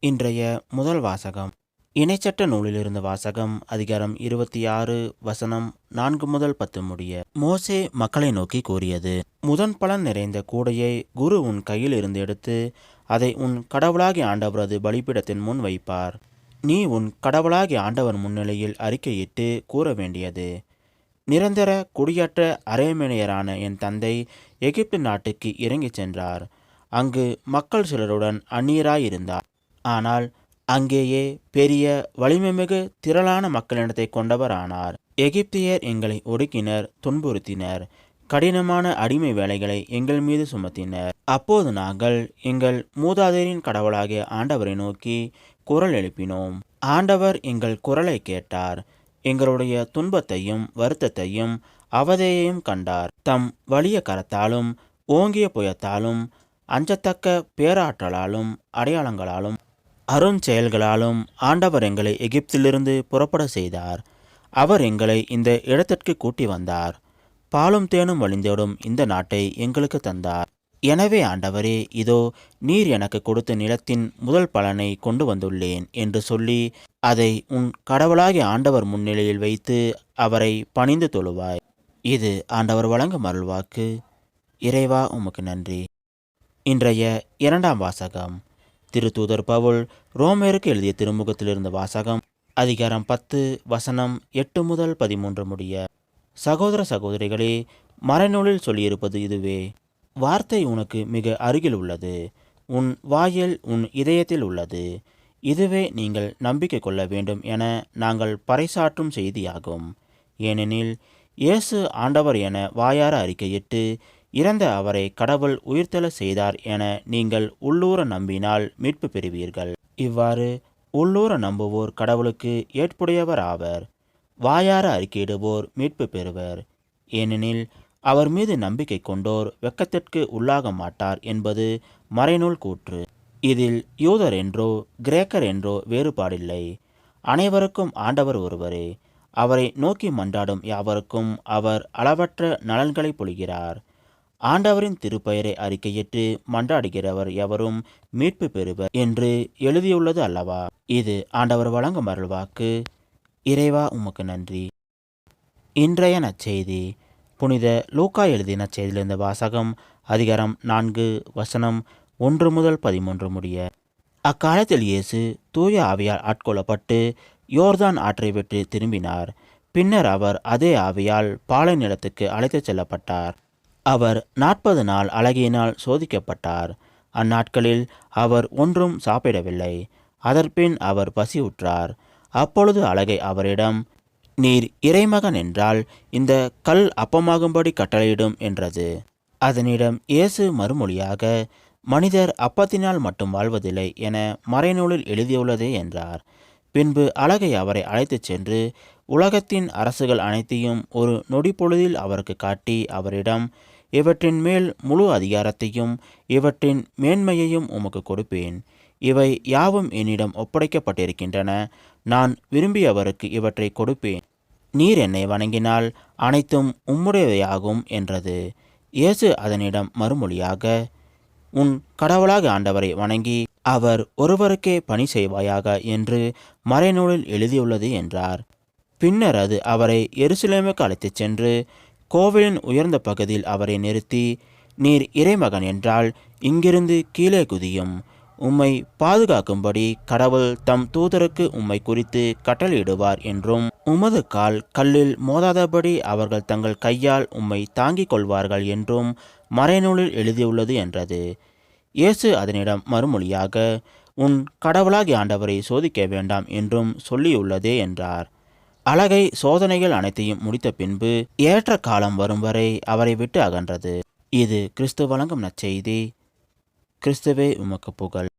இன்றைய முதல் வாசகம். இணைச்சட்ட நூலிலிருந்து வாசகம் அதிகாரம் இருபத்தி ஆறு வசனம் நான்கு முதல் பத்து முடிய மோசே மக்களை நோக்கி கூறியது முதன் பலன் நிறைந்த கூடையை குரு உன் கையில் இருந்து எடுத்து அதை உன் கடவுளாகி ஆண்டவரது பலிபீடத்தின் முன் வைப்பார். நீ உன் கடவுளாகி ஆண்டவர் முன்னிலையில் அறிக்கையிட்டு கூற வேண்டியது நிரந்தர குடியேற்ற அரேமேனியரான என் தந்தை எகிப்து நாட்டுக்கு இறங்கிச் சென்றார். அங்கு மக்கள் சிலருடன் அந்நியராயிருந்தார். ஆனால் அங்கேயே பெரிய வலிமைமிகு திரளான மக்களிடத்தை கொண்டவர் ஆனார் எகிப்தியர் எங்களை ஒடுக்கினர் துன்புறுத்தினர் கடினமான அடிமை வேலைகளை எங்கள் மீது சுமத்தினர். அப்போது நாங்கள் எங்கள் மூதாதையரின் கடவுளாகிய ஆண்டவரை நோக்கி குரல் எழுப்பினோம். ஆண்டவர் எங்கள் குரலை கேட்டார். எங்களுடைய துன்பத்தையும் வருத்தத்தையும் அவதையையும் கண்டார். தம் வலிய கரத்தாலும் ஓங்கிய புயத்தாலும் அஞ்சத்தக்க பேராற்றலாலும் அடையாளங்களாலும் அருஞ்செயல்களாலும் ஆண்டவர் எங்களை எகிப்திலிருந்து புறப்பட செய்தார். அவர் எங்களை இந்த இடத்திற்கு கூட்டி வந்தார். பாலும் தேனும் வழிந்தோடும் இந்த நாட்டை எங்களுக்கு தந்தார். எனவே ஆண்டவரே இதோ நீர் எனக்கு கொடுத்த நிலத்தின் முதல் பலனை கொண்டு வந்துள்ளேன் என்று சொல்லி அதை உன் கடவுளாகிய ஆண்டவர் முன்னிலையில் வைத்து அவரை பணிந்து தொழுவாய். இது ஆண்டவர் வழங்கும் அருள்வாக்கு. இறைவா உமக்கு நன்றி. இன்றைய இரண்டாம் வாசகம். திருத்தூதர் பவுல் ரோமேருக்கு எழுதிய திருமுகத்திலிருந்த வாசகம் அதிகாரம் பத்து வசனம் எட்டு முதல் பதிமூன்று முடிய. சகோதர சகோதரிகளே மறைநூலில் சொல்லியிருப்பது இதுவே. வார்த்தை உனக்கு மிக அருகில் உள்ளது. உன் வாயில் உன் இதயத்தில் உள்ளது. இதுவே நீங்கள் நம்பிக்கை கொள்ள வேண்டும் என நாங்கள் பறைசாற்றும் செய்தியாகும். ஏனெனில் இயேசு ஆண்டவர் என வாயார அறிக்கையிட்டு இறந்த அவரை கடவுள் உயிர்த்தெழ செய்தார் என நீங்கள் உள்ளூர நம்பினால் மீட்பு பெறுவீர்கள். இவ்வாறு உள்ளூர நம்புவோர் கடவுளுக்கு ஏற்புடையவர் ஆவர். வாயார அறிக்கையிடுவோர் மீட்பு பெறுவர். ஏனெனில் அவர் மீது நம்பிக்கை கொண்டோர் வெக்கத்திற்கு உள்ளாக மாட்டார் என்பது மறைநூல் கூற்று. இதில் யூதர் என்றோ கிரேக்கர் என்றோ வேறுபாடில்லை. அனைவருக்கும் ஆண்டவர் ஒருவரே. அவரை நோக்கி மன்றாடும் யாவருக்கும் அவர் அளவற்ற நலன்களை பொழிகிறார். ஆண்டவரின் திருப்பெயரை அறிக்கையிட்டு மன்றாடுகிறவர் எவரும் மீட்பு பெறுவர் என்று எழுதியுள்ளது அல்லவா? இது ஆண்டவர் வழங்கும் அருள்வாக்கு இறைவா உமக்கு நன்றி. இன்றைய நற்செய்தி. புனித லூக்கா எழுதிய நற்செய்தியிலிருந்த வாசகம் அதிகாரம் நான்கு வசனம் ஒன்று முதல் பதிமூன்று முடிய. அக்காலத்தில் இயேசு தூய ஆவியால் ஆட்கொள்ளப்பட்டு யோர்தான் ஆற்றை விட்டு திரும்பினார். பின்னர் அவர் அதே ஆவியால் பாலை நிலத்துக்கு அழைத்துச் செல்லப்பட்டார். அவர் நாற்பது நாள் அழகியினால் சோதிக்கப்பட்டார். அந்நாட்களில் அவர் ஒன்றும் சாப்பிடவில்லை. அதற்பின் அவர் பசியுற்றார் அப்பொழுது அழகை அவரிடம் நீர் இறைமகன் என்றால் இந்த கல் அப்பமாகும்படி கட்டளையிடும் என்றது. அதனிடம் இயேசு மறுமொழியாக மனிதர் அப்பத்தினால் மட்டும் வாழ்வதில்லை என மறைநூலில் எழுதியுள்ளதே என்றார். பின்பு அழகை அவரை அழைத்துச் சென்று உலகத்தின் அரசுகள் அனைத்தையும் ஒரு நொடிப்பொழுதில் அவருக்கு காட்டி அவரிடம் இவற்றின் மேல் முழு அதிகாரத்தையும் இவற்றின் மேன்மையையும் உமக்கு கொடுப்பேன். இவை யாவும் என்னிடம் ஒப்படைக்கப்பட்டிருக்கின்றன. நான் விரும்பியவருக்கு இவற்றை கொடுப்பேன். நீர் என்னை வணங்கினால் அனைத்தும் உம்முடையவையாகும் என்றது. இயேசு அதனிடம் மறுமொழியாக உன் கடவுளாக ஆண்டவரை வணங்கி அவர் ஒருவருக்கே பணி செய்வாயாக என்று மறைநூலில் எழுதியுள்ளது என்றார். பின்னர் அது அவரை எருசலேமுக்கு அழைத்துச் சென்று கோவிலின் உயர்ந்த பகுதியில் அவரை நிறுத்தி நீர் இறைமகன் என்றால் இங்கிருந்து கீழே குதியும். உம்மை பாதுகாக்கும்படி கடவுள் தம் தூதருக்கு உம்மை குறித்து கட்டளையிடுவார் என்றும் உமது கால் கல்லில் மோதாதபடி அவர்கள் தங்கள் கையால் உம்மை தாங்கிக் கொள்வார்கள் என்றும் மறைநூலில் எழுதியுள்ளது என்றது. இயேசு அதனிடம் மறுமொழியாக உன் கடவுளாகி ஆண்டவரை சோதிக்க வேண்டாம் என்றும் சொல்லியுள்ளதே என்றார். அழகை சோதனைகள் அனைத்தையும் முடித்த பின்பு ஏற்ற காலம் வரும் வரை அவரை விட்டு அகன்றது. இது கிறிஸ்து வழங்கும் நற்செய்தி. கிறிஸ்துவே உமக்கு புகழ்.